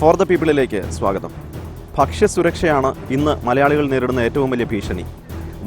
For the പീപ്പിളിലേക്ക് സ്വാഗതം. ഭക്ഷ്യസുരക്ഷയാണ് ഇന്ന് മലയാളികൾ നേരിടുന്ന ഏറ്റവും വലിയ ഭീഷണി.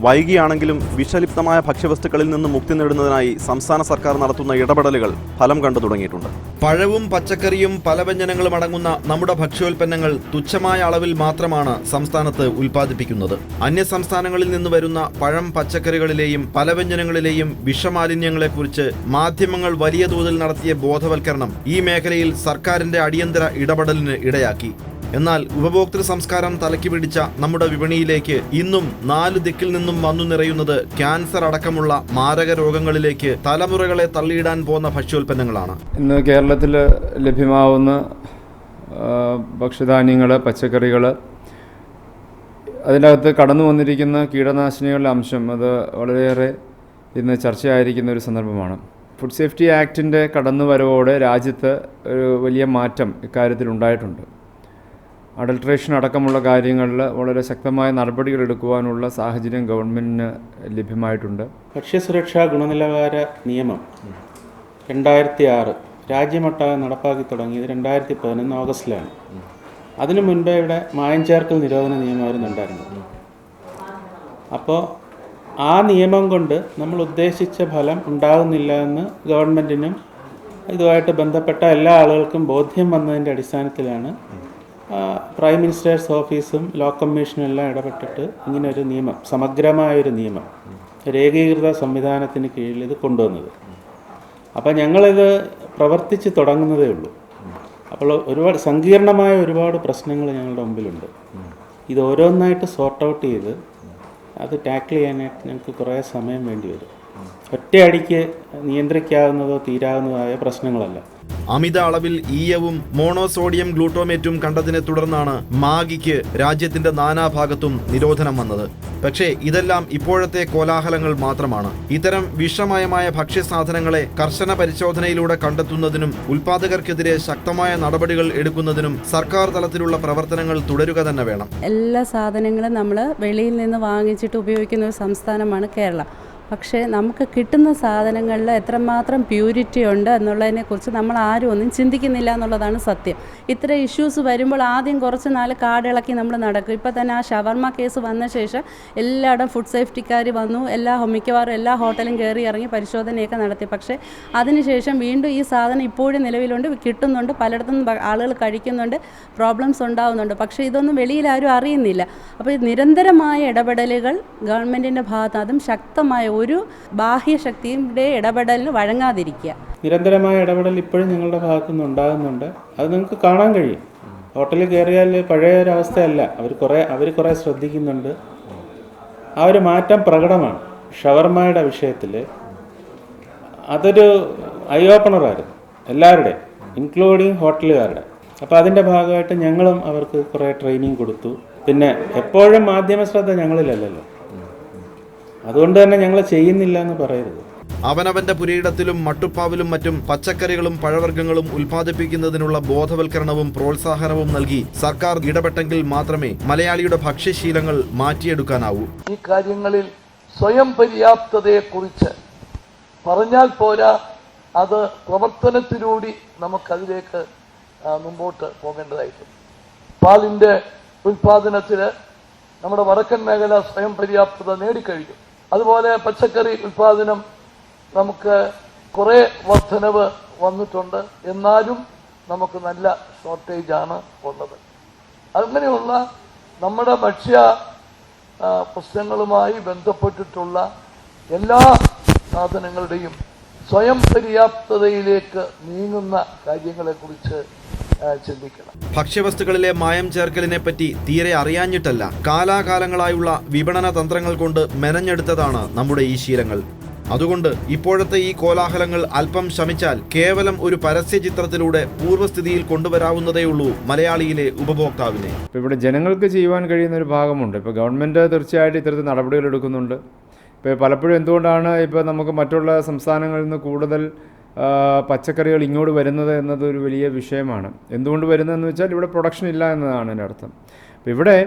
വൈകിയാണെങ്കിലും വിഷലിപ്തമായ ഭക്ഷ്യവസ്തുക്കളിൽ നിന്ന് മുക്തി നേടുന്നതിനായി സംസ്ഥാന സർക്കാർ നടത്തുന്ന ഇടപെടലുകൾ ഫലം കണ്ടു തുടങ്ങിയിട്ടുണ്ട്. പഴവും പച്ചക്കറിയും പലവ്യഞ്ജനങ്ങളും അടങ്ങുന്ന നമ്മുടെ ഭക്ഷ്യോൽപ്പന്നങ്ങൾ തുച്ഛമായ അളവിൽ മാത്രമാണ് സംസ്ഥാനത്ത് ഉൽപ്പാദിപ്പിക്കുന്നത്. അന്യ സംസ്ഥാനങ്ങളിൽ നിന്ന് വരുന്ന പഴം പച്ചക്കറികളിലെയും പലവ്യഞ്ജനങ്ങളിലെയും വിഷമാലിന്യങ്ങളെക്കുറിച്ച് മാധ്യമങ്ങൾ വലിയ തോതിൽ നടത്തിയ ബോധവൽക്കരണം ഈ മേഖലയിൽ സർക്കാരിന്റെ അടിയന്തര ഇടപെടലിന് ഇടയാക്കി. എന്നാൽ ഉപഭോക്തൃ സംസ്കാരം തലയ്ക്ക് പിടിച്ച നമ്മുടെ വിപണിയിലേക്ക് ഇന്നും നാല് ദിക്കിൽ നിന്നും വന്നു നിറയുന്നത് ക്യാൻസർ അടക്കമുള്ള മാരക രോഗങ്ങളിലേക്ക് തലമുറകളെ തള്ളിയിടാൻ പോകുന്ന ഭക്ഷ്യോൽപ്പന്നങ്ങളാണ്. ഇന്ന് കേരളത്തിൽ ലഭ്യമാവുന്ന ഭക്ഷ്യധാന്യങ്ങൾ പച്ചക്കറികൾ അതിനകത്ത് കടന്നു വന്നിരിക്കുന്ന കീടനാശിനികളുടെ അംശം അത് വളരെയേറെ ഇന്ന് ചർച്ചയായിരിക്കുന്ന ഒരു സന്ദർഭമാണ്. ഫുഡ് സേഫ്റ്റി ആക്ടിന്റെ കടന്നുവരവോടെ രാജ്യത്ത് ഒരു വലിയ മാറ്റം ഇക്കാര്യത്തിൽ ഉണ്ടായിട്ടുണ്ട് അഡൾട്രേഷൻ അടക്കമുള്ള കാര്യങ്ങളിൽ വളരെ ശക്തമായ നടപടികൾ എടുക്കുവാനുള്ള സാഹചര്യം ഗവൺമെന്റിന് ലഭ്യമായിട്ടുണ്ട്. ഭക്ഷ്യസുരക്ഷാ ഗുണനിലവാര നിയമം രണ്ടായിരത്തി ആറ് രാജ്യമൊട്ടാകെ നടപ്പാക്കി തുടങ്ങിയത് രണ്ടായിരത്തി പതിനൊന്ന് ഓഗസ്റ്റിലാണ്. അതിനു മുൻപേ ഇവിടെ മായം ചേർക്കൽ നിരോധന നിയമമായിരുന്നു ഉണ്ടായിരുന്നത് അപ്പോൾ ആ നിയമം കൊണ്ട് നമ്മൾ ഉദ്ദേശിച്ച ഫലം ഉണ്ടാകുന്നില്ല എന്ന് ഗവൺമെന്റിനും ഇതുമായിട്ട് ബന്ധപ്പെട്ട എല്ലാ ആളുകൾക്കും ബോധ്യം വന്നതിന്റെ അടിസ്ഥാനത്തിലാണ് പ്രൈം മിനിസ്റ്റേഴ്സ് ഓഫീസും ലോ കമ്മീഷനും എല്ലാം ഇടപെട്ടിട്ട് ഇങ്ങനെ ഒരു നിയമം സമഗ്രമായൊരു നിയമം ഒരു ഏകീകൃത സംവിധാനത്തിന് കീഴിൽ ഇത് കൊണ്ടുവന്നത്. അപ്പോൾ ഞങ്ങളിത് പ്രവർത്തിച്ച് തുടങ്ങുന്നതേ ഉള്ളൂ. അപ്പോൾ ഒരുപാട് സങ്കീർണമായ ഒരുപാട് പ്രശ്നങ്ങൾ ഞങ്ങളുടെ മുമ്പിലുണ്ട്. ഇത് ഓരോന്നായിട്ട് സോർട്ട് ഔട്ട് ചെയ്ത് അത് ടാക്കിൾ ചെയ്യാനായിട്ട് ഞങ്ങൾക്ക് കുറേ സമയം വേണ്ടി വരും. ഒറ്റയടിക്ക് നിയന്ത്രിക്കാവുന്നതോ തീരാവുന്നതോ പ്രശ്നങ്ങളല്ല. അമിത അളവിൽ ഈയവും മോണോസോഡിയം ഗ്ലൂട്ടോമേറ്റും കണ്ടതിനെ തുടർന്നാണ് മാഗിക്ക് രാജ്യത്തിന്റെ നാനാഭാഗത്തും നിരോധനം വന്നത്. പക്ഷേ ഇതെല്ലാം ഇപ്പോഴത്തെ കോലാഹലങ്ങൾ മാത്രമാണ്. ഇത്തരം വിഷമയമായ ഭക്ഷ്യസാധനങ്ങളെ കർശന പരിശോധനയിലൂടെ കണ്ടെത്തുന്നതിനും ഉൽപാദകർക്കെതിരെ ശക്തമായ നടപടികൾ എടുക്കുന്നതിനും സർക്കാർ തലത്തിലുള്ള പ്രവർത്തനങ്ങൾ തുടരുക തന്നെ വേണം. എല്ലാ സാധനങ്ങളും നമ്മൾ വെളിയിൽ നിന്ന് വാങ്ങിച്ചിട്ട് ഉപയോഗിക്കുന്ന ഒരു സംസ്ഥാനമാണ് കേരളം. പക്ഷേ നമുക്ക് കിട്ടുന്ന സാധനങ്ങളിൽ എത്രമാത്രം പ്യൂരിറ്റി ഉണ്ട് എന്നുള്ളതിനെക്കുറിച്ച് നമ്മൾ ആരും ഒന്നും ചിന്തിക്കുന്നില്ല എന്നുള്ളതാണ് സത്യം. ഇത്ര ഇഷ്യൂസ് വരുമ്പോൾ ആദ്യം കുറച്ച് നാൾ കാടിളക്കി നമ്മൾ നടക്കും. ഇപ്പോൾ തന്നെ ആ ഷവർമ കേസ് വന്ന ശേഷം എല്ലായിടം ഫുഡ് സേഫ്റ്റിക്കാർ വന്നു. എല്ലാ മിക്കവാറും എല്ലാ ഹോട്ടലും കയറി ഇറങ്ങി പരിശോധനയൊക്കെ നടത്തി. പക്ഷേ അതിനുശേഷം വീണ്ടും ഈ സാധനം ഇപ്പോഴും നിലവിലുണ്ട് കിട്ടുന്നുണ്ട്. പലയിടത്തും ആളുകൾ കഴിക്കുന്നുണ്ട് പ്രോബ്ലംസ് ഉണ്ടാവുന്നുണ്ട്. പക്ഷേ ഇതൊന്നും വെളിയിൽ ആരും അറിയുന്നില്ല. അപ്പോൾ നിരന്തരമായ ഇടപെടലുകൾ ഗവൺമെന്റിന്റെ ഭാഗത്ത് അതും ശക്തമായ ഒരു ബാഹ്യശക്തിയുടെ ഇടപെടലിന് വഴങ്ങാതിരിക്കുക. നിരന്തരമായ ഇടപെടൽ ഇപ്പോഴും ഞങ്ങളുടെ ഭാഗത്തു നിന്ന് ഉണ്ടാകുന്നുണ്ട്. അത് നിങ്ങൾക്ക് കാണാൻ കഴിയും. ഹോട്ടലിൽ കയറിയാൽ പഴയ അവസ്ഥയല്ല. അവർ കുറേ അവർ കുറേ ശ്രദ്ധിക്കുന്നുണ്ട്. ആ ഒരു മാറ്റം പ്രകടമാണ്. ഷവർമയുടെ വിഷയത്തിൽ അതൊരു ഐ ഓപ്പണറായിരുന്നു എല്ലാവരുടെയും ഇൻക്ലൂഡിങ് ഹോട്ടലുകാരുടെ. അപ്പോൾ അതിന്റെ ഭാഗമായിട്ട് ഞങ്ങളും അവർക്ക് കുറേ ട്രെയിനിങ് കൊടുത്തു. പിന്നെ എപ്പോഴും മാധ്യമ ശ്രദ്ധ ഞങ്ങളിലല്ലല്ലോ. അതുകൊണ്ട് തന്നെ ഞങ്ങൾ ചെയ്യുന്നില്ല എന്ന് പറയരുത്. അവനവന്റെ പുരയിടത്തിലും മട്ടുപ്പാവിലും മറ്റും പച്ചക്കറികളും പഴവർഗങ്ങളും ഉൽപ്പാദിപ്പിക്കുന്നതിനുള്ള ബോധവൽക്കരണവും പ്രോത്സാഹനവും നൽകി സർക്കാർ ഇടപെട്ടെങ്കിൽ മാത്രമേ മലയാളിയുടെ ഭക്ഷ്യശീലങ്ങൾ മാറ്റിയെടുക്കാനാവൂ. ഈ കാര്യങ്ങളിൽ സ്വയം പര്യാപ്തതയെക്കുറിച്ച് പറഞ്ഞാൽ പോരാ അത് പ്രവർത്തനത്തിലൂടെ നമുക്കതിലേക്ക് മുമ്പോട്ട് പോകേണ്ടതായിട്ടുണ്ട്. പാലിന്റെ ഉൽപാദനത്തിൽ നമ്മുടെ വടക്കൻ മേഖല സ്വയം പര്യാപ്തത നേടിക്കഴിഞ്ഞു. അതുപോലെ പച്ചക്കറി ഉൽപാദനം നമുക്ക് കുറേ വർധനവ് വന്നിട്ടുണ്ട്. എന്നാലും നമുക്ക് നല്ല ഷോർട്ടേജ് ആണ് ഉള്ളത്. അങ്ങനെയുള്ള നമ്മുടെ ഭക്ഷ്യ പ്രശ്നങ്ങളുമായി ബന്ധപ്പെട്ടിട്ടുള്ള എല്ലാ സാധനങ്ങളുടെയും സ്വയം പര്യാപ്തതയിലേക്ക് നീങ്ങുന്ന കാര്യങ്ങളെക്കുറിച്ച് ചിന്തിക്കണം. ഭക്ഷ്യവസ്തുക്കളിലെ മായം ചേർക്കലിനെ പറ്റി തീരെ അറിയാഞ്ഞിട്ടല്ല കാലാകാലങ്ങളായുള്ള വിപണന തന്ത്രങ്ങൾ കൊണ്ട് മെനഞ്ഞെടുത്തതാണ് നമ്മുടെ ഈ ശീലങ്ങൾ. അതുകൊണ്ട് ഇപ്പോഴത്തെ ഈ കോലാഹലങ്ങൾ അല്പം ശമിച്ചാൽ കേവലം ഒരു പരസ്യ ചിത്രത്തിലൂടെ പൂർവസ്ഥിതിയിൽ കൊണ്ടുവരാവുന്നതേയുള്ളൂ മലയാളിയിലെ ഉപഭോക്താവിനെ. ഇവിടെ ജനങ്ങൾക്ക് ചെയ്യുവാൻ കഴിയുന്ന ഒരു ഭാഗമുണ്ട്. ഇപ്പോൾ ഗവൺമെന്റ് തീർച്ചയായിട്ടും ഇത്തരത്തിൽ നടപടികൾ എടുക്കുന്നുണ്ട്. ഇപ്പോൾ പലപ്പോഴും എന്തുകൊണ്ടാണ് ഇപ്പോൾ നമുക്ക് മറ്റുള്ള സംസ്ഥാനങ്ങളിൽ നിന്ന് കൂടുതൽ പച്ചക്കറികൾ ഇങ്ങോട്ട് വരുന്നത് എന്നത് ഒരു വലിയ വിഷയമാണ്. എന്തുകൊണ്ട് വരുന്നതെന്ന് വെച്ചാൽ ഇവിടെ പ്രൊഡക്ഷൻ ഇല്ല എന്നതാണ് എന്റെ അർത്ഥം. അപ്പോൾ ഇവിടെ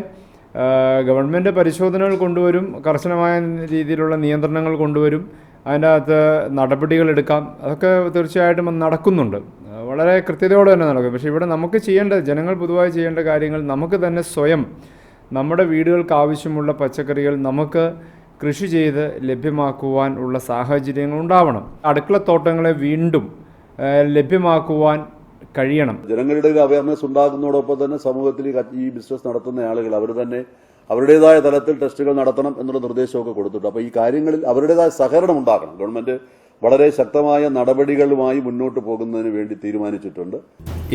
ഗവൺമെന്റ് പരിശോധനകൾ കൊണ്ടുവരും കർശനമായ രീതിയിലുള്ള നിയന്ത്രണങ്ങൾ കൊണ്ടുവരും അതിന്റെ അകത്ത് നടപടികൾ എടുക്കാം അതൊക്കെ തീർച്ചയായിട്ടും നടക്കുന്നുണ്ട്. വളരെ കൃത്യതയോടെ തന്നെ നടക്കും. പക്ഷേ ഇവിടെ നമുക്ക് ചെയ്യേണ്ട ജനങ്ങൾ പൊതുവായി ചെയ്യേണ്ട കാര്യങ്ങൾ നമുക്ക് തന്നെ സ്വയം നമ്മുടെ വീടുകൾക്ക് ആവശ്യമുള്ള പച്ചക്കറികൾ നമുക്ക് കൃഷി ചെയ്ത് ലഭ്യമാക്കുവാൻ ഉള്ള സാഹചര്യങ്ങൾ ഉണ്ടാവണം. അടുക്കളത്തോട്ടങ്ങളെ വീണ്ടും ലഭ്യമാക്കുവാൻ കഴിയണം. ജനങ്ങളുടെ അവയർനെസ് ഉണ്ടാകുന്നതോടൊപ്പം തന്നെ സമൂഹത്തിൽ ഈ ഈ ബിസിനസ് നടത്തുന്ന ആളുകൾ അവർ തന്നെ അവരുടേതായ തലത്തിൽ ടെസ്റ്റുകൾ നടത്തണം എന്നുള്ള നിർദ്ദേശമൊക്കെ കൊടുത്തിട്ടുണ്ട്. അപ്പോൾ ഈ കാര്യങ്ങളിൽ അവരുടേതായ സഹകരണം ഉണ്ടാക്കണം ഗവൺമെന്റ് വളരെ ശക്തമായ നടപടികളുമായി മുന്നോട്ട് പോകുന്നതിന് വേണ്ടി തീരുമാനിച്ചിട്ടുണ്ട്.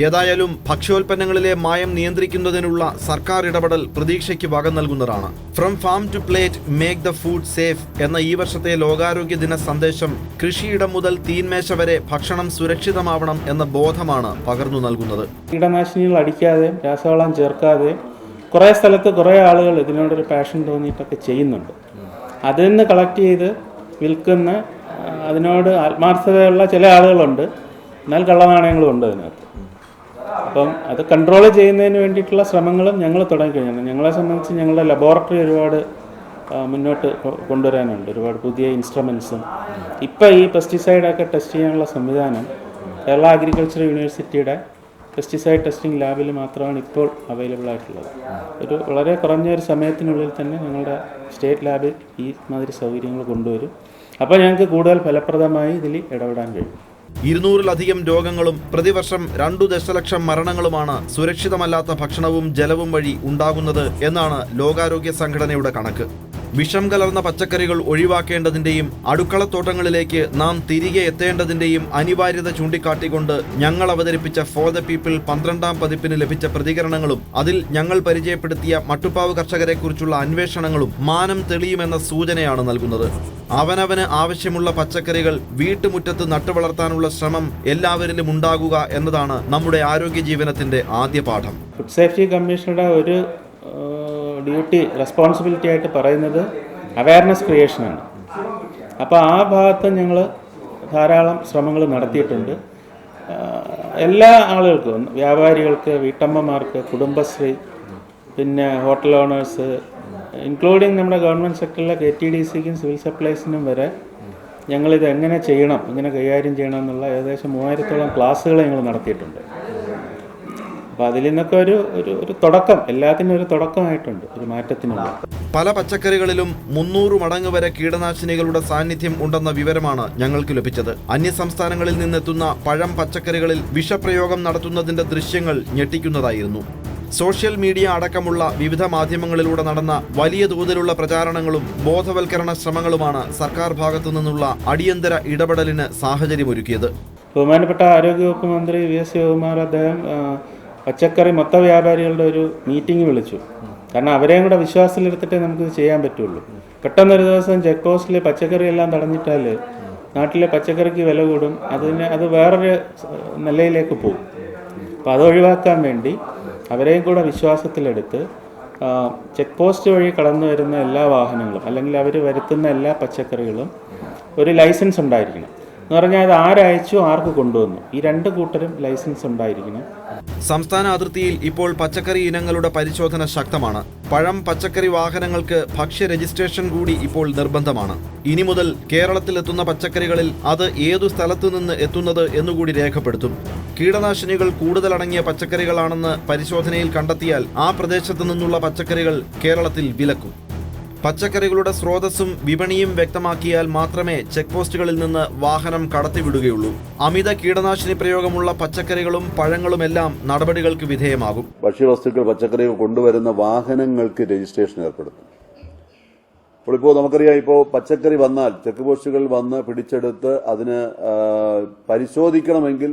ഏതായാലും ഭക്ഷ്യോൽപ്പന്നങ്ങളിലെ മായം നിയന്ത്രിക്കുന്നതിനുള്ള സർക്കാർ ഇടപെടൽ പ്രതീക്ഷയ്ക്ക് വക നൽകുന്നതാണ്. From farm to plate make the food safe എന്ന ഈ വർഷത്തെ ലോകാരോഗ്യ ദിന സന്ദേശം കൃഷിയിടം മുതൽ തീന്മേശ വരെ ഭക്ഷണം സുരക്ഷിതമാവണം എന്ന ബോധമാണ് പകർന്നു നൽകുന്നത്. കീടനാശിനികൾ അടിക്കാതെ രാസവളം ചേർക്കാതെ കുറേ സ്ഥലത്ത് കുറേ ആളുകൾ ഇതിനോടൊരു പാഷൻ തോന്നിയിട്ടൊക്കെ ചെയ്യുന്നുണ്ട്. അതിൽ നിന്ന് കളക്ട് ചെയ്ത് വിൽക്കുന്ന അതിനോട് ആത്മാർത്ഥതയുള്ള ചില ആളുകളുണ്ട്. എന്നാൽ കള്ളനാണയങ്ങളും ഉണ്ട് അതിനകത്ത്. അപ്പം അത് കൺട്രോൾ ചെയ്യുന്നതിന് വേണ്ടിയിട്ടുള്ള ശ്രമങ്ങളും ഞങ്ങൾ തുടങ്ങിക്കഴിഞ്ഞു. ഞങ്ങളെ സംബന്ധിച്ച് ഞങ്ങളുടെ ലബോറട്ടറി ഒരുപാട് മുന്നോട്ട് കൊണ്ടുവരാനുണ്ട്. ഒരുപാട് പുതിയ ഇൻസ്ട്രുമെൻസും ഇപ്പം ഈ പെസ്റ്റിസൈഡൊക്കെ ടെസ്റ്റ് ചെയ്യാനുള്ള സംവിധാനം കേരള അഗ്രികൾച്ചർ യൂണിവേഴ്സിറ്റിയുടെ പെസ്റ്റിസൈഡ് ടെസ്റ്റിംഗ് ലാബിൽ മാത്രമാണ് ഇപ്പോൾ അവൈലബിൾ ആയിട്ടുള്ളത്. ഒരു വളരെ കുറഞ്ഞ ഒരു സമയത്തിനുള്ളിൽ തന്നെ ഞങ്ങളുടെ സ്റ്റേറ്റ് ലാബിൽ ഈ മാതിരി സൗകര്യങ്ങൾ കൊണ്ടുവരും. അപ്പോൾ ഞങ്ങൾക്ക് കൂടുതൽ ഫലപ്രദമായി ഇതിൽ ഇടപെടാൻ കഴിയും. ഇരുന്നൂറിലധികം രോഗങ്ങളും പ്രതിവർഷം രണ്ടു ദശലക്ഷം മരണങ്ങളുമാണ് സുരക്ഷിതമല്ലാത്ത ഭക്ഷണവും ജലവും വഴി ഉണ്ടാകുന്നത് എന്നാണ് ലോകാരോഗ്യ സംഘടനയുടെ കണക്ക്. വിഷം കലർന്ന പച്ചക്കറികൾ ഒഴിവാക്കേണ്ടതിന്റെയും അടുക്കളത്തോട്ടങ്ങളിലേക്ക് നാം തിരികെ എത്തേണ്ടതിന്റെയും അനിവാര്യത ചൂണ്ടിക്കാട്ടിക്കൊണ്ട് ഞങ്ങൾ അവതരിപ്പിച്ച ഫോർ ദ പീപ്പിൾ പന്ത്രണ്ടാം പതിപ്പിന് ലഭിച്ച പ്രതികരണങ്ങളും അതിൽ ഞങ്ങൾ പരിചയപ്പെടുത്തിയ മട്ടുപ്പാവ് കർഷകരെക്കുറിച്ചുള്ള അന്വേഷണങ്ങളും മാനം തെളിയുമെന്ന സൂചനയാണ് നൽകുന്നത്. അവനവന് ആവശ്യമുള്ള പച്ചക്കറികൾ വീട്ടുമുറ്റത്ത് നട്ടുവളർത്താനുള്ള ശ്രമം എല്ലാവരിലും ഉണ്ടാകുക എന്നതാണ് നമ്മുടെ ആരോഗ്യ ജീവനത്തിന്റെ ആദ്യ പാഠം. ഫുഡ് സേഫ്റ്റി കമ്മീഷനുടെ ഒരു ഡ്യൂട്ടി റെസ്പോൺസിബിലിറ്റി ആയിട്ട് പറയുന്നത് അവയർനെസ് ക്രിയേഷനാണ് അപ്പോൾ ആ ഭാഗത്ത് ഞങ്ങൾ ധാരാളം ശ്രമങ്ങൾ നടത്തിയിട്ടുണ്ട്. എല്ലാ ആളുകൾക്കും വ്യാപാരികൾക്ക് വീട്ടമ്മമാർക്ക് കുടുംബശ്രീ പിന്നെ ഹോട്ടൽ ഓണേഴ്സ് ഇൻക്ലൂഡിങ് നമ്മുടെ ഗവൺമെന്റ് സെക്ടറിലെ കെ ടി ഡി സിക്കും സിവിൽ സപ്ലൈസിനും വരെ ഞങ്ങളിത് എങ്ങനെ ചെയ്യണം എങ്ങനെ കൈകാര്യം ചെയ്യണം എന്നുള്ള ഏകദേശം മൂവായിരത്തോളം ക്ലാസ്സുകൾ ഞങ്ങൾ നടത്തിയിട്ടുണ്ട്. അപ്പോൾ അതിൽ നിന്നൊക്കെ ഒരു ഒരു ഒരു തുടക്കം. എല്ലാത്തിനും ഒരു തുടക്കമായിട്ടുണ്ട്. ഒരു മാറ്റത്തിനുള്ള. പല പച്ചക്കറികളിലും മുന്നൂറ് മടങ്ങ് വരെ കീടനാശിനികളുടെ സാന്നിധ്യം ഉണ്ടെന്ന വിവരമാണ് ഞങ്ങൾക്ക് ലഭിച്ചത്. അന്യസംസ്ഥാനങ്ങളിൽ നിന്നെത്തുന്ന പഴം പച്ചക്കറികളിൽ വിഷപ്രയോഗം നടത്തുന്നതിന്റെ ദൃശ്യങ്ങൾ ഞെട്ടിക്കുന്നതായിരുന്നു. സോഷ്യൽ മീഡിയ അടക്കമുള്ള വിവിധ മാധ്യമങ്ങളിലൂടെ നടന്ന വലിയ തോതിലുള്ള പ്രചാരണങ്ങളും ബോധവൽക്കരണ ശ്രമങ്ങളുമാണ് സർക്കാർ ഭാഗത്തു നിന്നുള്ള അടിയന്തര ഇടപെടലിന് സാഹചര്യമൊരുക്കിയത്. ബഹുമാനപ്പെട്ട ആരോഗ്യവകുപ്പ് മന്ത്രി വി എസ് ശിവകുമാർ അദ്ദേഹം പച്ചക്കറി മൊത്ത വ്യാപാരികളുടെ ഒരു മീറ്റിംഗ് വിളിച്ചു. കാരണം അവരെയും കൂടെ വിശ്വാസത്തിലെടുത്തിട്ടേ നമുക്കിത് ചെയ്യാൻ പറ്റുള്ളൂ. പെട്ടെന്നൊരു ദിവസം ചെക്ക് പോസ്റ്റിൽ പച്ചക്കറി എല്ലാം തടഞ്ഞിട്ടാൽ നാട്ടിലെ പച്ചക്കറിക്ക് വില കൂടും. അതിന് അത് വേറൊരു നിലയിലേക്ക് പോകും. അപ്പോൾ അത് ഒഴിവാക്കാൻ വേണ്ടി അവരെയും കൂടെ വിശ്വാസത്തിലെടുത്ത് ചെക്ക് പോസ്റ്റ് വഴി കടന്നു വരുന്ന എല്ലാ വാഹനങ്ങളും അല്ലെങ്കിൽ അവർ വരുത്തുന്ന എല്ലാ പച്ചക്കറികളും ഒരു ലൈസൻസ് ഉണ്ടായിരിക്കണം. എന്ന് പറഞ്ഞാൽ അത് ആരയച്ചു ആർക്ക് കൊണ്ടുവന്നു? ഈ രണ്ട് കൂട്ടരും ലൈസൻസ് ഉണ്ടായിരിക്കണം. സംസ്ഥാന അതിർത്തിയിൽ ഇപ്പോൾ പച്ചക്കറി ഇനങ്ങളുടെ പരിശോധന ശക്തമാണ്. പഴം പച്ചക്കറി വാഹനങ്ങൾക്ക് ഭക്ഷ്യ രജിസ്ട്രേഷൻ കൂടി ഇപ്പോൾ നിർബന്ധമാണ്. ഇനി മുതൽ കേരളത്തിൽ എത്തുന്ന പച്ചക്കറികളിൽ അത് ഏതു സ്ഥലത്തു നിന്ന് എത്തുന്നത് എന്നുകൂടി രേഖപ്പെടുത്തും. കീടനാശിനികൾ കൂടുതലടങ്ങിയ പച്ചക്കറികളാണെന്ന് പരിശോധനയിൽ കണ്ടെത്തിയാൽ ആ പ്രദേശത്തു നിന്നുള്ള പച്ചക്കറികൾ കേരളത്തിൽ വിലക്കും. പച്ചക്കറികളുടെ സ്രോതസ്സും വിപണിയും വ്യക്തമാക്കിയാൽ മാത്രമേ ചെക്ക് പോസ്റ്റുകളിൽ നിന്ന് വാഹനം കടത്തിവിടുകയുള്ളൂ. അമിത കീടനാശിനി പ്രയോഗമുള്ള പച്ചക്കറികളും പഴങ്ങളുമെല്ലാം നടപടികൾക്ക് വിധേയമാകും. ഭക്ഷ്യവസ്തുക്കൾ പച്ചക്കറികൾ കൊണ്ടുവരുന്ന വാഹനങ്ങൾക്ക് രജിസ്ട്രേഷൻ ഏർപ്പെടുത്തും. അപ്പോൾ ഇപ്പോൾ നമുക്കറിയാം ഇപ്പോൾ പച്ചക്കറി വന്നാൽ ചെക്ക് പോസ്റ്റുകൾ വന്ന് പിടിച്ചെടുത്ത് അതിന് പരിശോധിക്കണമെങ്കിൽ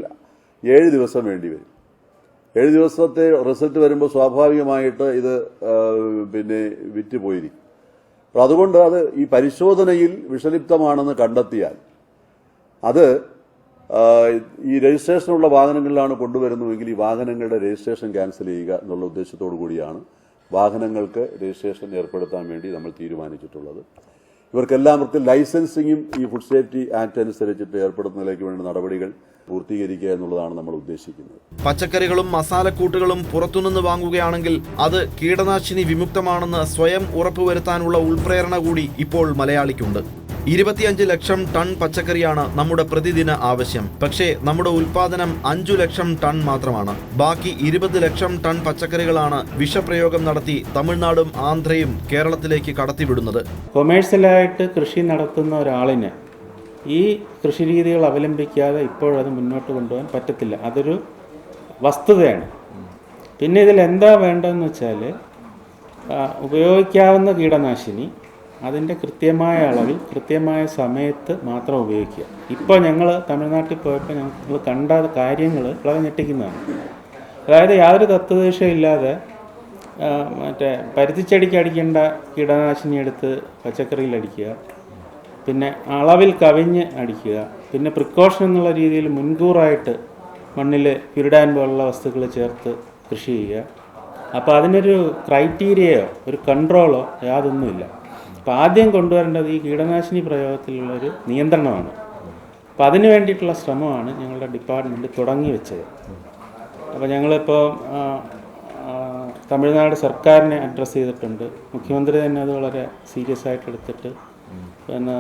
ഏഴ് ദിവസം വേണ്ടി വരും. ഏഴ് ദിവസത്തെ റിസൾട്ട് വരുമ്പോൾ സ്വാഭാവികമായിട്ട് ഇത് പിന്നെ വിറ്റ് പോയിരിക്കും. അപ്പോൾ അതുകൊണ്ട് അത് ഈ പരിശോധനയിൽ വിഷലിപ്തമാണെന്ന് കണ്ടെത്തിയാൽ അത് ഈ രജിസ്ട്രേഷനുള്ള വാഹനങ്ങളിലാണ് കൊണ്ടുവരുന്നതെങ്കിൽ ഈ വാഹനങ്ങളുടെ രജിസ്ട്രേഷൻ ക്യാൻസൽ ചെയ്യുക എന്നുള്ള ഉദ്ദേശത്തോടു കൂടിയാണ് വാഹനങ്ങൾക്ക് രജിസ്ട്രേഷൻ ഏർപ്പെടുത്താൻ വേണ്ടി നമ്മൾ തീരുമാനിച്ചിട്ടുള്ളത്. ഇവർക്കെല്ലാവർക്കും ലൈസൻസിങ്ങും ഈ ഫുഡ് സേഫ്റ്റി ആക്ട് അനുസരിച്ചിട്ട് ഏർപ്പെടുത്തുന്നതിലേക്ക് വേണ്ട നടപടികൾ പൂർത്തീകരിക്കുക എന്നുള്ളതാണ് നമ്മൾ ഉദ്ദേശിക്കുന്നത്. പച്ചക്കറികളും മസാലക്കൂട്ടുകളും പുറത്തുനിന്ന് വാങ്ങുകയാണെങ്കിൽ അത് കീടനാശിനി വിമുക്തമാണെന്ന് സ്വയം ഉറപ്പുവരുത്താനുള്ള ഉൾപ്രേരണ കൂടി ഇപ്പോൾ മലയാളിക്കുണ്ട്. ഇരുപത്തിയഞ്ച് ലക്ഷം ടൺ പച്ചക്കറിയാണ് നമ്മുടെ പ്രതിദിന ആവശ്യം. പക്ഷേ നമ്മുടെ ഉൽപാദനം അഞ്ചു ലക്ഷം ടൺ മാത്രമാണ്. ബാക്കി ഇരുപത് ലക്ഷം ടൺ പച്ചക്കറികളാണ് വിഷപ്രയോഗം നടത്തി തമിഴ്നാടും ആന്ധ്രയും കേരളത്തിലേക്ക് കടത്തിവിടുന്നത്. കൊമേഴ്സ്യലായിട്ട് കൃഷി നടത്തുന്ന ഒരാളിന് ഈ കൃഷി രീതികൾ അവലംബിക്കാതെ ഇപ്പോഴത് മുന്നോട്ട് കൊണ്ടുപോകാൻ പറ്റത്തില്ല. അതൊരു വസ്തുതയാണ്. പിന്നെ ഇതിൽ എന്താ വേണ്ടതെന്ന് വെച്ചാൽ ഉപയോഗിക്കാവുന്ന കീടനാശിനി അതിന്റെ കൃത്യമായ അളവിൽ കൃത്യമായ സമയത്ത് മാത്രം ഉപയോഗിക്കുക. ഇപ്പോൾ ഞങ്ങൾ തമിഴ്നാട്ടിൽ പോയപ്പോൾ ഞങ്ങൾ കണ്ട കാര്യങ്ങൾ വളരെ ഞെട്ടിക്കുന്നതാണ്. അതായത് യാതൊരു തത്വദീക്ഷയില്ലാതെ മറ്റേ പരുത്തിച്ചെടിക്ക് അടിക്കേണ്ട കീടനാശിനി എടുത്ത് പച്ചക്കറിയിൽ അടിക്കുക പിന്നെ അളവിൽ കവിഞ്ഞ് അടിക്കുക. പിന്നെ പ്രിക്കോഷൻ എന്നുള്ള രീതിയിൽ മുൻകൂറായിട്ട് മണ്ണിൽ പിരിടാൻ പോലുള്ള വസ്തുക്കൾ ചേർത്ത് കൃഷി ചെയ്യുക. അപ്പോൾ അതിനൊരു ക്രൈറ്റീരിയയോ ഒരു കൺട്രോളോ യാതൊന്നുമില്ല. അപ്പോൾ ആദ്യം കൊണ്ടുവരേണ്ടത് ഈ കീടനാശിനി പ്രയോഗത്തിലുള്ളൊരു നിയന്ത്രണമാണ്. അപ്പോൾ അതിന് വേണ്ടിയിട്ടുള്ള ശ്രമമാണ് ഞങ്ങളുടെ ഡിപ്പാർട്ട്മെന്റ് തുടങ്ങി വെച്ചത്. അപ്പോൾ ഞങ്ങളിപ്പോൾ തമിഴ്നാട് സർക്കാരിനെ അഡ്രസ്സ് ചെയ്തിട്ടുണ്ട്. മുഖ്യമന്ത്രി തന്നെ അത് വളരെ സീരിയസ് ആയിട്ട് എടുത്തിട്ട് പിന്നെ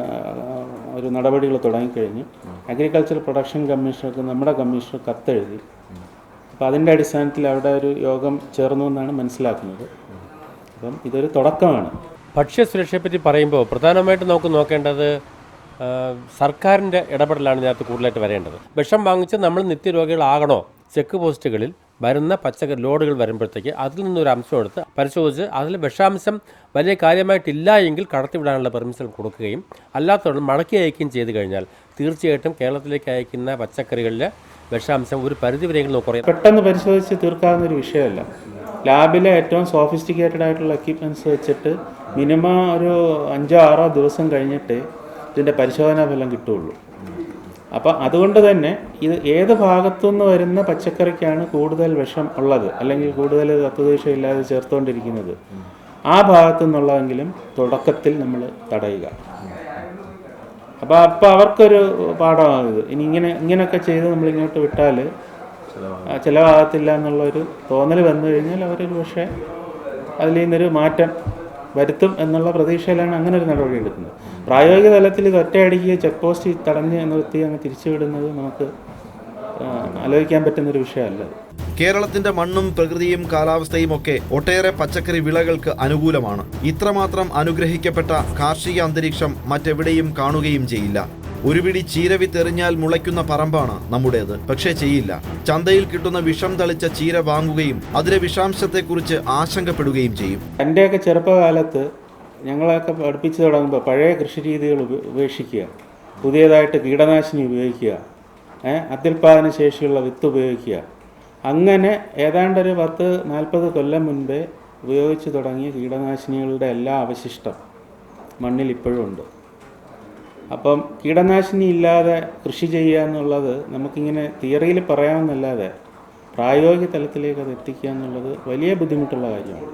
ഒരു നടപടികൾ തുടങ്ങിക്കഴിഞ്ഞു. അഗ്രികൾച്ചർ പ്രൊഡക്ഷൻ കമ്മീഷണർക്ക് നമ്മുടെ കമ്മീഷണർ കത്തെഴുതി. അപ്പോൾ അതിന്റെ അടിസ്ഥാനത്തിൽ അവിടെ ഒരു യോഗം ചേർന്നു എന്നാണ് മനസ്സിലാക്കുന്നത്. അപ്പം ഇതൊരു തുടക്കമാണ്. ഭക്ഷ്യസുരക്ഷയെപ്പറ്റി പറയുമ്പോൾ പ്രധാനമായിട്ടും നമുക്ക് നോക്കേണ്ടത് സർക്കാരിന്റെ ഇടപെടലാണ് ഇതിനകത്ത് കൂടുതലായിട്ട് വരേണ്ടത്. വിഷം വാങ്ങിച്ച് നമ്മൾ നിത്യരോഗികളാകണോ? ചെക്ക് പോസ്റ്റുകളിൽ വരുന്ന പച്ചക്കറി ലോഡുകൾ വരുമ്പോഴത്തേക്ക് അതിൽ നിന്നൊരു അംശം എടുത്ത് പരിശോധിച്ച് അതിൽ വിഷാംശം വലിയ കാര്യമായിട്ടില്ല എങ്കിൽ കടത്തിവിടാനുള്ള പെർമിഷൻ കൊടുക്കുകയും അല്ലാത്തവണ്ണം മടക്കി അയക്കുകയും ചെയ്തു കഴിഞ്ഞാൽ തീർച്ചയായിട്ടും കേരളത്തിലേക്ക് അയക്കുന്ന പച്ചക്കറികളിൽ വിഷാംശം ഒരു പരിധിവരെയെങ്കിലും കുറയും. പെട്ടെന്ന് പരിശോധിച്ച് തീർക്കാവുന്ന ഒരു വിഷയമല്ല. ലാബിലെ ഏറ്റവും സോഫിസ്റ്റിക്കേറ്റഡ് ആയിട്ടുള്ള എക്യുപ്മെന്റ്സ് വെച്ചിട്ട് മിനിമം ഒരു അഞ്ചോ ആറോ ദിവസം കഴിഞ്ഞിട്ട് ഇതിന്റെ പരിശോധനാ ഫലം കിട്ടുള്ളൂ അപ്പോൾ അതുകൊണ്ട് തന്നെ ഇത് ഏത് ഭാഗത്തുനിന്ന് വരുന്ന പച്ചക്കറിക്കാണ് കൂടുതൽ വിഷം ഉള്ളത്? അല്ലെങ്കിൽ കൂടുതൽ തത്വദീക്ഷയില്ലാതെ ചേർത്തുകൊണ്ടിരിക്കുന്നത് ആ ഭാഗത്തു നിന്നുള്ളതെങ്കിലും തുടക്കത്തിൽ നമ്മൾ തടയുക. അപ്പോൾ അപ്പോൾ അവർക്കൊരു ഇത് ഇനി ഇങ്ങനെ ഇങ്ങനെയൊക്കെ ചെയ്ത് നമ്മൾ ഇങ്ങോട്ട് വിട്ടാൽ ചിലവാകത്തില്ല എന്നുള്ളൊരു തോന്നൽ വന്നു കഴിഞ്ഞാൽ അവരൊരു പക്ഷേ അതിൽ നിന്നൊരു മാറ്റം വരുത്തും എന്നുള്ള പ്രതീക്ഷയിലാണ് അങ്ങനെ ഒരു നടപടി എടുക്കുന്നത്. പ്രായോഗിക തലത്തിൽ ഒറ്റയടിക്ക് ചെക്ക് പോസ്റ്റ് തടഞ്ഞ് നിർത്തി അങ്ങ് തിരിച്ചുവിടുന്നത് നമുക്ക് ആലോചിക്കാൻ പറ്റുന്ന ഒരു വിഷയമല്ല. കേരളത്തിന്റെ മണ്ണും പ്രകൃതിയും കാലാവസ്ഥയും ഒക്കെ ഒട്ടേറെ പച്ചക്കറി വിളകൾക്ക് അനുകൂലമാണ്. ഇത്രമാത്രം അനുഗ്രഹിക്കപ്പെട്ട കാർഷിക അന്തരീക്ഷം മറ്റെവിടെയും കാണുകയും ചെയ്യില്ല. ഒരു പിടി ചീരവിത്തെറിഞ്ഞാൽ മുളയ്ക്കുന്ന പറമ്പാണ് നമ്മുടേത്. പക്ഷേ ചെയ്യില്ല. ചന്തയിൽ കിട്ടുന്ന വിഷം തളിച്ച ചീര വാങ്ങുകയും അതിലെ വിഷാംശത്തെക്കുറിച്ച് ആശങ്കപ്പെടുകയും ചെയ്യും. എന്റെയൊക്കെ ചെറുപ്പകാലത്ത് ഞങ്ങളൊക്കെ പഠിപ്പിച്ചു തുടങ്ങുമ്പോൾ പഴയ കൃഷി രീതികൾ ഉപേക്ഷിക്കുക. പുതിയതായിട്ട് കീടനാശിനി ഉപയോഗിക്കുക. അത്യുൽപാദന ശേഷിയുള്ള വിത്ത് ഉപയോഗിക്കുക. അങ്ങനെ ഏതാണ്ട് ഒരു പത്ത് നാൽപ്പത് കൊല്ലം മുൻപേ ഉപയോഗിച്ച് തുടങ്ങിയ കീടനാശിനികളുടെ എല്ലാ അവശിഷ്ടം മണ്ണിൽ ഇപ്പോഴും ഉണ്ട്. അപ്പം കീടനാശിനി ഇല്ലാതെ കൃഷി ചെയ്യുക എന്നുള്ളത് നമുക്കിങ്ങനെ തിയറിയിൽ പറയാമെന്നല്ലാതെ പ്രായോഗിക തലത്തിലേക്ക് അത് എത്തിക്കുക എന്നുള്ളത് വലിയ ബുദ്ധിമുട്ടുള്ള കാര്യമാണ്.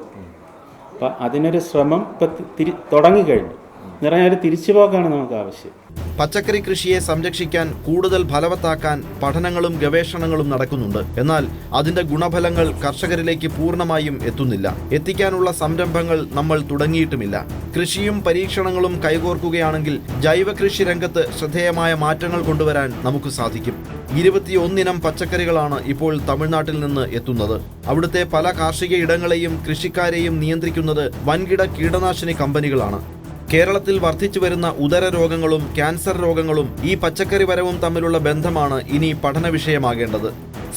അപ്പം അതിനൊരു ശ്രമം ഇപ്പം തിരി തുടങ്ങിക്കഴിഞ്ഞു. എന്ന് തിരിച്ചു ഒരു നമുക്ക് ആവശ്യം. പച്ചക്കറി കൃഷിയെ സംരക്ഷിക്കാൻ കൂടുതൽ ഫലവത്താക്കാൻ പഠനങ്ങളും ഗവേഷണങ്ങളും നടക്കുന്നുണ്ട്. എന്നാൽ അതിന്റെ ഗുണഫലങ്ങൾ കർഷകരിലേക്ക് പൂർണമായും എത്തുന്നില്ല. എത്തിക്കാനുള്ള സംരംഭങ്ങൾ നമ്മൾ തുടങ്ങിയിട്ടുമില്ല. കൃഷിയും പരീക്ഷണങ്ങളും കൈകോർക്കുകയാണെങ്കിൽ ജൈവ കൃഷി രംഗത്ത് ശ്രദ്ധേയമായ മാറ്റങ്ങൾ കൊണ്ടുവരാൻ നമുക്ക് സാധിക്കും. ഇരുപത്തിയൊന്നിനം പച്ചക്കറികളാണ് ഇപ്പോൾ തമിഴ്നാട്ടിൽ നിന്ന് എത്തുന്നത്. അവിടുത്തെ പല കാർഷിക ഇടങ്ങളെയും കൃഷിക്കാരെയും നിയന്ത്രിക്കുന്നത് വൻകിട കീടനാശിനി കമ്പനികളാണ്. കേരളത്തിൽ വർദ്ധിച്ചു വരുന്ന ഉദര രോഗങ്ങളും ക്യാൻസർ രോഗങ്ങളും ഈ പച്ചക്കറി വരവും തമ്മിലുള്ള ബന്ധമാണ് ഇനി പഠന വിഷയമാകേണ്ടത്.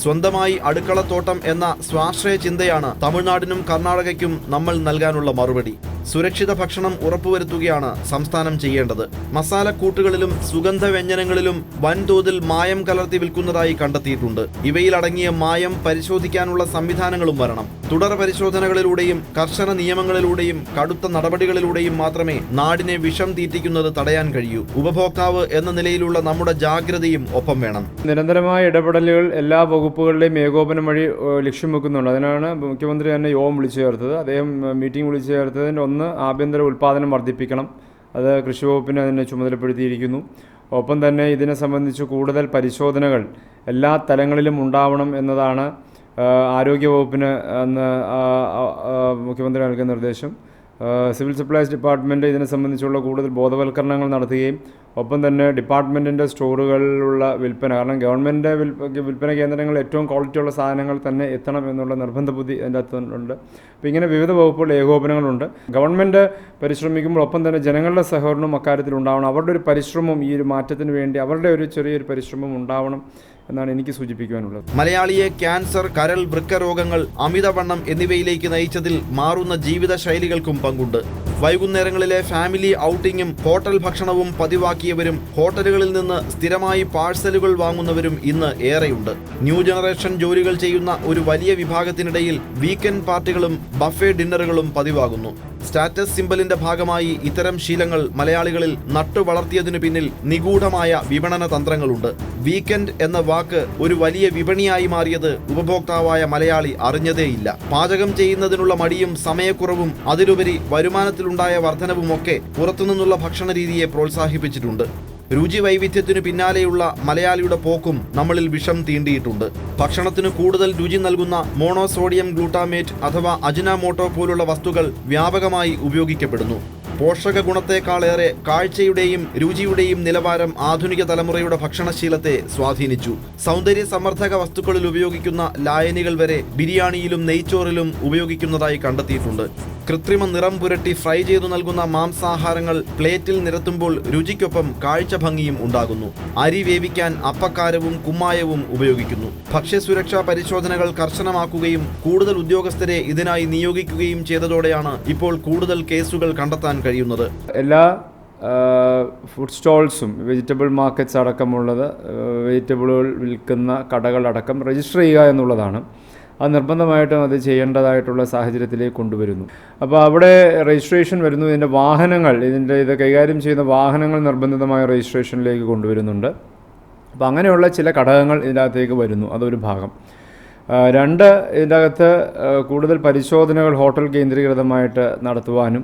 സ്വന്തമായി അടുക്കളത്തോട്ടം എന്ന സ്വാശ്രയ ചിന്തയാണ് തമിഴ്നാടിനും കർണാടകയ്ക്കും നമ്മൾ നൽകാനുള്ള മറുപടി. സുരക്ഷിത ഭക്ഷണം ഉറപ്പുവരുത്തുകയാണ് സംസ്ഥാനം ചെയ്യേണ്ടത്. മസാലക്കൂട്ടുകളിലും സുഗന്ധ വ്യഞ്ജനങ്ങളിലും വൻതോതിൽ മായം കലർത്തി വിൽക്കുന്നതായി കണ്ടെത്തിയിട്ടുണ്ട്. ഇവയിലടങ്ങിയ മായം പരിശോധിക്കാനുള്ള സംവിധാനങ്ങളും വരണം. തുടർ പരിശോധനകളിലൂടെയും കർശന നിയമങ്ങളിലൂടെയും കടുത്ത നടപടികളിലൂടെയും മാത്രമേ നാടിനെ വിഷം തീറ്റിക്കുന്നത് തടയാൻ കഴിയൂ. ഉപഭോക്താവ് എന്ന നിലയിലുള്ള നമ്മുടെ ജാഗ്രതയും ഒപ്പം വേണം. നിരന്തരമായ ഇടപെടലുകൾ എല്ലാ വകുപ്പുകളുടെയും ഏകോപനം വഴി ലക്ഷ്യം വെക്കുന്നുണ്ട്. അതിനാണ് മുഖ്യമന്ത്രി തന്നെ യോഗം വിളിച്ചു ചേർത്തത്. അദ്ദേഹം മീറ്റിംഗ് വിളിച്ചു ചേർത്തതിന്റെ ഒന്ന് ആഭ്യന്തര ഉൽപ്പാദനം വർദ്ധിപ്പിക്കണം. അത് കൃഷി വകുപ്പിനെ അതിനെ ചുമതലപ്പെടുത്തിയിരിക്കുന്നു. ഒപ്പം തന്നെ ഇതിനെ സംബന്ധിച്ച് കൂടുതൽ പരിശോധനകൾ എല്ലാ തലങ്ങളിലും ഉണ്ടാവണം എന്നതാണ് ആരോഗ്യ വകുപ്പിന് അന്ന് മുഖ്യമന്ത്രി നൽകിയ നിർദ്ദേശം. സിവിൽ സപ്ലൈസ് ഡിപ്പാർട്ട്മെന്റ് ഇതിനെ സംബന്ധിച്ചുള്ള കൂടുതൽ ബോധവൽക്കരണങ്ങൾ നടത്തുകയും ഒപ്പം തന്നെ ഡിപ്പാർട്ട്മെന്റിന്റെ സ്റ്റോറുകളിലുള്ള വിൽപ്പന കാരണം ഗവൺമെന്റ് വിൽപ്പന കേന്ദ്രങ്ങളിൽ ഏറ്റവും ക്വാളിറ്റിയുള്ള സാധനങ്ങൾ തന്നെ എത്തണം എന്നുള്ള നിർബന്ധ ബുദ്ധി അതിന്റെ അകത്തുണ്ട് അപ്പോൾ ഇങ്ങനെ വിവിധ വകുപ്പുകളുടെ ഏകോപനങ്ങളുണ്ട്. ഗവൺമെന്റ് പരിശ്രമിക്കുമ്പോൾ ഒപ്പം തന്നെ ജനങ്ങളുടെ സഹകരണവും അക്കാര്യത്തിൽ ഉണ്ടാവണം. അവരുടെ ഒരു പരിശ്രമവും ഈ ഒരു മാറ്റത്തിന് വേണ്ടി അവരുടെ ഒരു ചെറിയൊരു പരിശ്രമം ഉണ്ടാവണം. എന്നാണ് എനിക്ക് സൂചിപ്പിക്കുവാനുള്ളത്. മലയാളിയെ ക്യാൻസർ കരൾ വൃക്ക രോഗങ്ങൾ അമിതവണ്ണം എന്നിവയിലേക്ക് നയിച്ചതിൽ മാറുന്ന ജീവിത ശൈലികൾക്കും പങ്കുണ്ട്. വൈകുന്നേരങ്ങളിലെ ഫാമിലി ഔട്ടിങ്ങും ഹോട്ടൽ ഭക്ഷണവും പതിവാക്കിയവരും ഹോട്ടലുകളിൽ നിന്ന് സ്ഥിരമായി പാഴ്സലുകൾ വാങ്ങുന്നവരും ഇന്ന് ഏറെയുണ്ട്. ന്യൂ ജനറേഷൻ ജോലികൾ ചെയ്യുന്ന ഒരു വലിയ വിഭാഗത്തിനിടയിൽ വീക്കെൻഡ് പാർട്ടികളും ബഫേ ഡിന്നറുകളും പതിവാകുന്നു. സ്റ്റാറ്റസ് സിംബലിന്റെ ഭാഗമായി ഇത്തരം ശീലങ്ങൾ മലയാളികളിൽ നട്ടുവളർത്തിയതിനു പിന്നിൽ നിഗൂഢമായ വിപണന തന്ത്രങ്ങളുണ്ട്. വീക്കെൻഡ് എന്ന വാക്ക് ഒരു വലിയ വിപണിയായി മാറിയത് ഉപഭോക്താവായ മലയാളി അറിഞ്ഞതേയില്ല. പാചകം ചെയ്യുന്നതിനുള്ള മടിയും സമയക്കുറവും അതിലുപരി വരുമാനത്തിലുണ്ടായ വർധനവുമൊക്കെ പുറത്തുനിന്നുള്ള ഭക്ഷണ രീതിയെ പ്രോത്സാഹിപ്പിച്ചിട്ടുണ്ട്. രുചി വൈവിധ്യത്തിനു പിന്നാലെയുള്ള മലയാളിയുടെ പോക്കും നമ്മളിൽ വിഷം തീണ്ടിയിട്ടുണ്ട്. ഭക്ഷണത്തിന് കൂടുതൽ രുചി നൽകുന്ന മോണോസോഡിയം ഗ്ലൂട്ടാമേറ്റ് അഥവാ അജിനാമോട്ടോ പോലുള്ള വസ്തുക്കൾ വ്യാപകമായി ഉപയോഗിക്കപ്പെടുന്നു. പോഷക ഗുണത്തെക്കാളേറെ കാഴ്ചയുടെയും രുചിയുടെയും നിലവാരം ആധുനിക തലമുറയുടെ ഭക്ഷണശീലത്തെ സ്വാധീനിച്ചു. സൗന്ദര്യ സമർത്ഥക വസ്തുക്കളിൽ ഉപയോഗിക്കുന്ന ലായനികൾ വരെ ബിരിയാണിയിലും നെയ്ച്ചോറിലും ഉപയോഗിക്കുന്നതായി കണ്ടെത്തിയിട്ടുണ്ട്. കൃത്രിമ നിറം പുരട്ടി ഫ്രൈ ചെയ്തു നൽകുന്ന മാംസാഹാരങ്ങൾ പ്ലേറ്റിൽ നിരത്തുമ്പോൾ രുചിക്കൊപ്പം കാഴ്ച ഭംഗിയും ഉണ്ടാകുന്നു. അരി വേവിക്കാൻ അപ്പക്കാരവും കുമ്മായവും ഉപയോഗിക്കുന്നു. ഭക്ഷ്യസുരക്ഷാ പരിശോധനകൾ കർശനമാക്കുകയും കൂടുതൽ ഉദ്യോഗസ്ഥരെ ഇതിനായി നിയോഗിക്കുകയും ചെയ്തതോടെയാണ് ഇപ്പോൾ കൂടുതൽ കേസുകൾ കണ്ടെത്താൻ കഴിയുന്നത്. എല്ലാ ഫുഡ് സ്റ്റോൾസും വെജിറ്റബിൾ മാർക്കറ്റ്സ് അടക്കമുള്ളത് വെജിറ്റബിളുകൾ വിൽക്കുന്ന കടകളടക്കം രജിസ്റ്റർ ചെയ്യുക എന്നുള്ളതാണ്. അത് നിർബന്ധമായിട്ടും അത് ചെയ്യേണ്ടതായിട്ടുള്ള സാഹചര്യത്തിലേക്ക് കൊണ്ടുവരുന്നു. അപ്പോൾ അവിടെ രജിസ്ട്രേഷൻ വരുന്നു. ഇതിന്റെ വാഹനങ്ങൾ ഇതിന്റെ ഇത് കൈകാര്യം ചെയ്യുന്ന വാഹനങ്ങൾ നിർബന്ധിതമായ രജിസ്ട്രേഷനിലേക്ക് കൊണ്ടുവരുന്നുണ്ട്. അപ്പോൾ അങ്ങനെയുള്ള ചില ഘടകങ്ങൾ ഇതിനകത്തേക്ക് വരുന്നു. അതൊരു ഭാഗം. രണ്ട് ഇതിന്റെ അകത്ത് കൂടുതൽ പരിശോധനകൾ ഹോട്ടൽ കേന്ദ്രീകൃതമായിട്ട് നടത്തുവാനും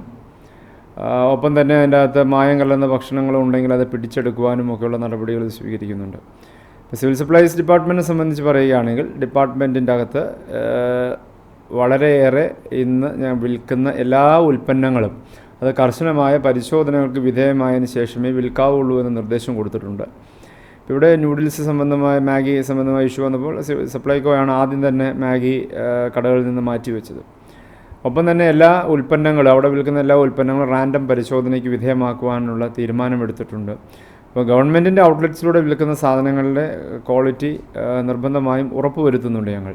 ഒപ്പം തന്നെ അതിന്റെ അകത്ത് മായം കലർന്ന ഭക്ഷണങ്ങളുണ്ടെങ്കിൽ അത് പിടിച്ചെടുക്കുവാനും ഒക്കെയുള്ള നടപടികൾ സ്വീകരിക്കുന്നുണ്ട്. സിവിൽ സപ്ലൈസ് ഡിപ്പാർട്ട്മെന്റിനെ സംബന്ധിച്ച് പറയുകയാണെങ്കിൽ ഡിപ്പാർട്ട്മെന്റിന്റെ അകത്ത് വളരെയേറെ ഇന്ന് ഞാൻ വിൽക്കുന്ന എല്ലാ ഉൽപ്പന്നങ്ങളും അത് കർശനമായ പരിശോധനകൾക്ക് വിധേയമായതിനു ശേഷമേ വിൽക്കാവുള്ളൂ എന്ന നിർദ്ദേശം കൊടുത്തിട്ടുണ്ട്. ഇവിടെ നൂഡിൽസ് സംബന്ധമായ മാഗി സംബന്ധമായ ഇഷ്യൂ വന്നപ്പോൾ സപ്ലൈകോയാണ് ആദ്യം തന്നെ മാഗി കടകളിൽ നിന്ന് മാറ്റിവെച്ചത്. ഒപ്പം തന്നെ എല്ലാ ഉൽപ്പന്നങ്ങളും അവിടെ വിൽക്കുന്ന എല്ലാ ഉൽപ്പന്നങ്ങളും റാൻഡം പരിശോധനയ്ക്ക് വിധേയമാക്കുവാനുള്ള തീരുമാനമെടുത്തിട്ടുണ്ട്. അപ്പോൾ ഗവൺമെന്റിന്റെ ഔട്ട്ലെറ്റ്സിലൂടെ വിൽക്കുന്ന സാധനങ്ങളുടെ ക്വാളിറ്റി നിർബന്ധമായും ഉറപ്പുവരുത്തുന്നുണ്ട് ഞങ്ങൾ.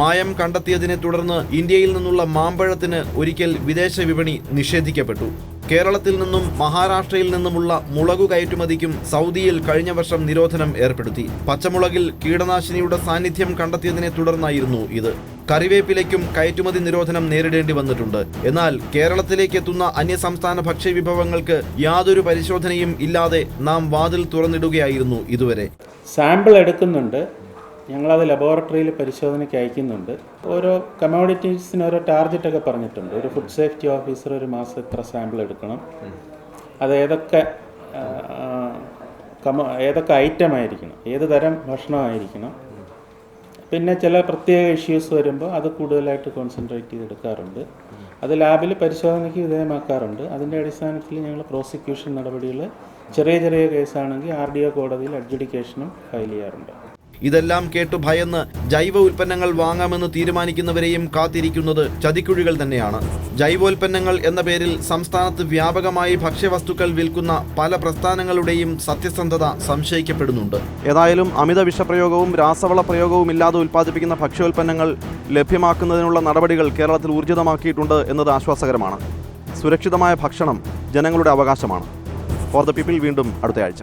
മായം കണ്ടെത്തിയതിനെ തുടർന്ന് ഇന്ത്യയിൽ നിന്നുള്ള മാമ്പഴത്തിന് ഒരിക്കൽ വിദേശ വിപണി നിഷേധിക്കപ്പെട്ടു. കേരളത്തിൽ നിന്നും മഹാരാഷ്ട്രയിൽ നിന്നുമുള്ള മുളകു കയറ്റുമതിക്കും സൗദിയിൽ കഴിഞ്ഞ വർഷം നിരോധനം ഏർപ്പെടുത്തി. പച്ചമുളകിൽ കീടനാശിനിയുടെ സാന്നിധ്യം കണ്ടെത്തിയതിനെ തുടർന്നായിരുന്നു ഇത്. കറിവേപ്പിലയ്ക്കും കയറ്റുമതി നിരോധനം നേരിടേണ്ടി വന്നിട്ടുണ്ട്. എന്നാൽ കേരളത്തിലേക്ക് എത്തുന്ന അന്യസംസ്ഥാന ഭക്ഷ്യവിഭവങ്ങൾക്ക് യാതൊരു പരിശോധനയും ഇല്ലാതെ നാം വാതിൽ തുറന്നിടുകയായിരുന്നു ഇതുവരെ. സാമ്പിൾ എടുക്കുന്നുണ്ട്. ഞങ്ങളത് ലബോറട്ടറിയിൽ പരിശോധനയ്ക്ക് അയക്കുന്നുണ്ട്. ഓരോ കമോഡിറ്റീസിന് ഓരോ ടാർഗറ്റൊക്കെ പറഞ്ഞിട്ടുണ്ട്. ഒരു ഫുഡ് സേഫ്റ്റി ഓഫീസർ ഒരു മാസം ഇത്ര സാമ്പിൾ എടുക്കണം. അത് ഏതൊക്കെ കമ ഏതൊക്കെ ഐറ്റം ആയിരിക്കണം. ഏത് തരം ഭക്ഷണമായിരിക്കണം പിന്നെ ചില പ്രത്യേക ഇഷ്യൂസ് വരുമ്പോൾ അത് കൂടുതലായിട്ട് കോൺസെൻട്രേറ്റ് ചെയ്ത് എടുക്കാറുണ്ട് അത് ലാബിൽ പരിശോധനയ്ക്ക് വിധേയമാക്കാറുണ്ട്. അതിന്റെ അടിസ്ഥാനത്തിൽ ഞങ്ങൾ പ്രോസിക്യൂഷൻ നടപടികൾ ചെറിയ ചെറിയ കേസാണെങ്കിൽ ആർ ഡി ഒ കോടതിയിൽ അഡ്ജുഡിക്കേഷനും ഫയൽ ചെയ്യാറുണ്ട്. ഇതെല്ലാം കേട്ടു ഭയന്ന് ജൈവ ഉൽപ്പന്നങ്ങൾ വാങ്ങാമെന്ന് തീരുമാനിക്കുന്നവരെയും കാത്തിരിക്കുന്നത് ചതിക്കുഴികൾ തന്നെയാണ്. ജൈവോൽപ്പന്നങ്ങൾ എന്ന പേരിൽ സംസ്ഥാനത്ത് വ്യാപകമായി ഭക്ഷ്യവസ്തുക്കൾ വിൽക്കുന്ന പല പ്രസ്ഥാനങ്ങളുടെയും സത്യസന്ധത സംശയിക്കപ്പെടുന്നുണ്ട്. ഏതായാലും അമിത വിഷപ്രയോഗവും രാസവള പ്രയോഗവും ഇല്ലാതെ ഉൽപ്പാദിപ്പിക്കുന്ന ഭക്ഷ്യോൽപ്പന്നങ്ങൾ ലഭ്യമാക്കുന്നതിനുള്ള നടപടികൾ കേരളത്തിൽ ഊർജിതമാക്കിയിട്ടുണ്ട് എന്നത് ആശ്വാസകരമാണ്. സുരക്ഷിതമായ ഭക്ഷണം ജനങ്ങളുടെ അവകാശമാണ്. ഫോർ ദ പീപ്പിൾ വീണ്ടും അടുത്തയാഴ്ച.